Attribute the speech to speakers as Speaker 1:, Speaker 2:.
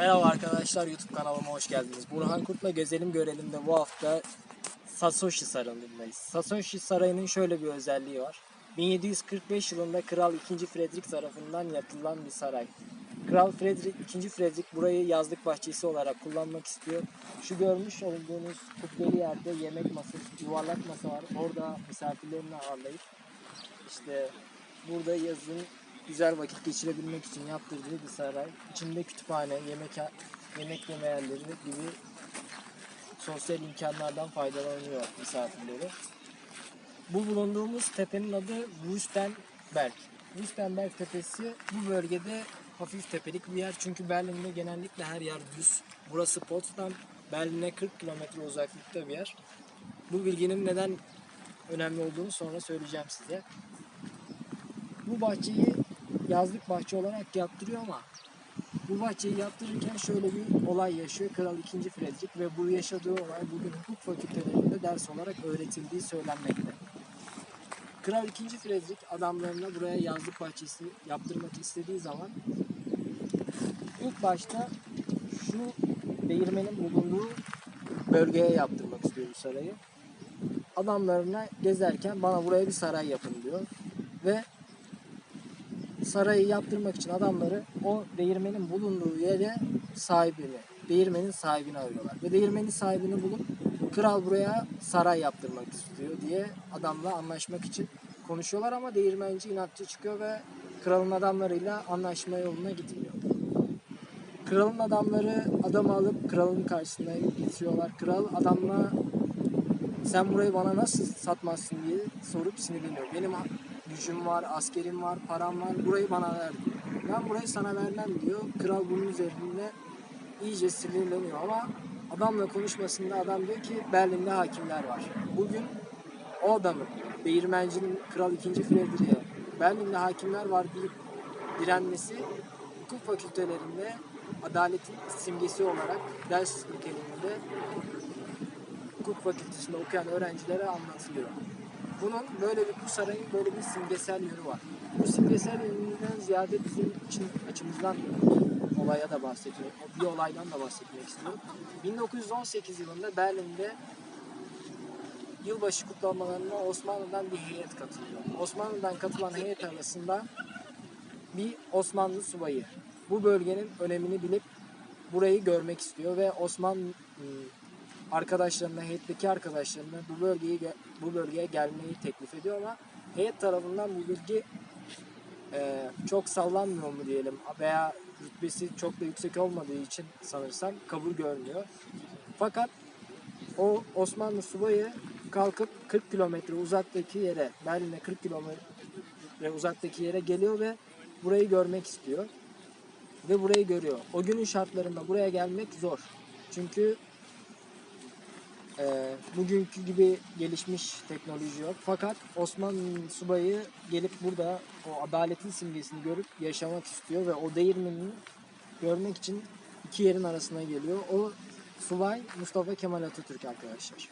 Speaker 1: Merhaba arkadaşlar YouTube kanalıma hoş geldiniz. Burhan Kurt'la Gezelim Görelim de bu hafta Sasoshi Sarayı'ndayız. Sasoshi Sarayı'nın şöyle bir özelliği var. 1745 yılında Kral 2. Fredrik tarafından yapılan bir saray. Kral Fredrik 2. Fredrik burayı yazlık bahçesi olarak kullanmak istiyor. Şu görmüş olduğunuz kubbeli yerde yemek masası, yuvarlak masa var. Orada misafirlerini ağırlayıp işte burada yazın güzel vakit geçirebilmek için yaptırdığı bir saray. İçinde kütüphane, yemek yemek yeme yerleri gibi sosyal imkanlardan faydalanıyor misafirleri. Bu bulunduğumuz tepenin adı Wüstenberg. Wüstenberg tepesi bu bölgede hafif tepelik bir yer. Çünkü Berlin'de genellikle her yer düz. Burası Potsdam, Berlin'e 40 kilometre uzaklıkta bir yer. Bu bilginin neden önemli olduğunu sonra söyleyeceğim size. Bu bahçeyi yazlık bahçe olarak yaptırıyor ama bu bahçeyi yaptırırken şöyle bir olay yaşıyor. Kral 2. Fredrik ve bu yaşadığı olay bugün hukuk fakültelerinde ders olarak öğretildiği söylenmekte. Kral 2. Fredrik adamlarına buraya yazlık bahçesi yaptırmak istediği zaman ilk başta şu değirmenin bulunduğu bölgeye yaptırmak istiyor bu sarayı. Adamlarına gezerken bana buraya bir saray yapın diyor. Ve sarayı yaptırmak için adamları o değirmenin bulunduğu yere sahibini, değirmenin sahibini arıyorlar. Ve değirmenin sahibini bulup kral buraya saray yaptırmak istiyor diye adamla anlaşmak için konuşuyorlar ama değirmenci inatçı çıkıyor ve kralın adamlarıyla anlaşma yoluna gitmiyor. Kralın adamları adamı alıp kralın karşısına getiriyorlar. Kral adamla sen burayı bana nasıl satmazsın diye sorup sinirleniyor. Benim gücüm var, askerim var, param var. Burayı bana ver diyor. Ben burayı sana vermem diyor. Kral bunun üzerinde iyice sinirleniyor ama adamla konuşmasında adam diyor ki Berlin'de hakimler var. Bugün o adamın değirmencinin Kral 2. Frederick'e Berlin'de hakimler var deyip direnmesi hukuk fakültelerinde adaletin simgesi olarak ders niteliğinde hukuk fakültesinde okuyan öğrencilere anlatılıyor. Bunun böyle bir bu sarayın böyle bir simgesel yönü var. Bu simgesel yönünden ziyade bizim için açımızdan olaya da bahsetmek, bir olaydan da bahsetmek istiyorum. 1918 yılında Berlin'de yılbaşı kutlamalarına Osmanlı'dan bir heyet katılıyor. Osmanlı'dan katılan heyet arasında bir Osmanlı subayı. Bu bölgenin önemini bilip burayı görmek istiyor ve Osmanlı arkadaşlarına, heyetteki arkadaşlarına bu bölgeye bu bölgeye gelmeyi teklif ediyor ama heyet tarafından bu bilgi e, çok sallanmıyor mu diyelim veya rütbesi çok da yüksek olmadığı için sanırsam kabul görmüyor. Fakat o Osmanlı subayı kalkıp 40 kilometre uzaktaki yere, Berlin'e 40 kilometre uzaktaki yere geliyor ve burayı görmek istiyor. Ve burayı görüyor. O günün şartlarında buraya gelmek zor. Çünkü e, bugünkü gibi gelişmiş teknoloji yok. Fakat Osmanlı subayı gelip burada o adaletin simgesini görüp yaşamak istiyor ve o değirmenini görmek için iki yerin arasına geliyor. O subay Mustafa Kemal Atatürk arkadaşlar.